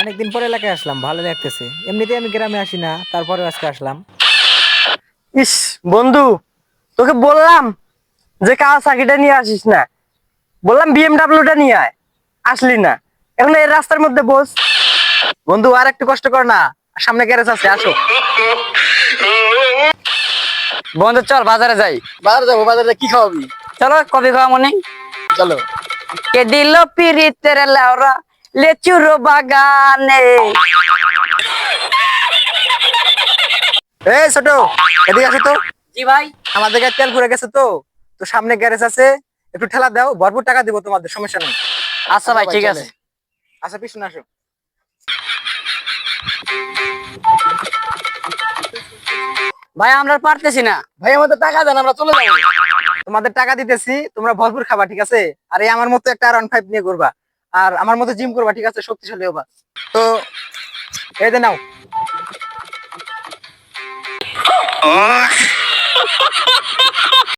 অনেকদিন পরে এলাকায় আসলাম ভালো লাগতেছে। এমনিতেই আমি গ্রামে আসি না তারপরে আজকে আসলাম। ইস বন্ধু তোকে বললাম যে কাওয়াসাকিটা নিয়ে আসিস না। বললাম বিএমডাব্লিউটা নিয়ে আয়। আসলি না। এখন এই রাস্তার মধ্যে বস। বন্ধু আর একটু কষ্ট কর না। সামনে গ্যারেজ আছে আসো। বন্ধু চল বাজারে যাই। বাজারে যাব বাজারে কি খাওয়াবি? চলো কফি খাওয়া মনে? চলো। কে দিল পিরিতের লাউরা? লেচুর বাগানে। এই ছোট এদিকে আসো তো। জি ভাই। আমাদের গায়ে তেল ঘুরে গেছে তো। তো সামনে গ্যারেজ আছে। একটু ঠেলা দাও ভরপুর টাকা দিব তোমাদের সমস্যা নেই। আচ্ছা ভাই ঠিক আছে। আচ্ছা পিছনে আসো। ভাই আমরা পারতেছি না। ভাই আমাদের টাকা দেন আমরা চলে যাব। তোমাদের টাকা দিতেছি তোমরা ভরপুর খাবা ঠিক আছে? আর এই আমার মতো একটা আর ফাইভ নিয়ে করবা আর আমার মতো জিম করবা ঠিক আছে? শক্তিশালী হবা। তো এই যে নাও।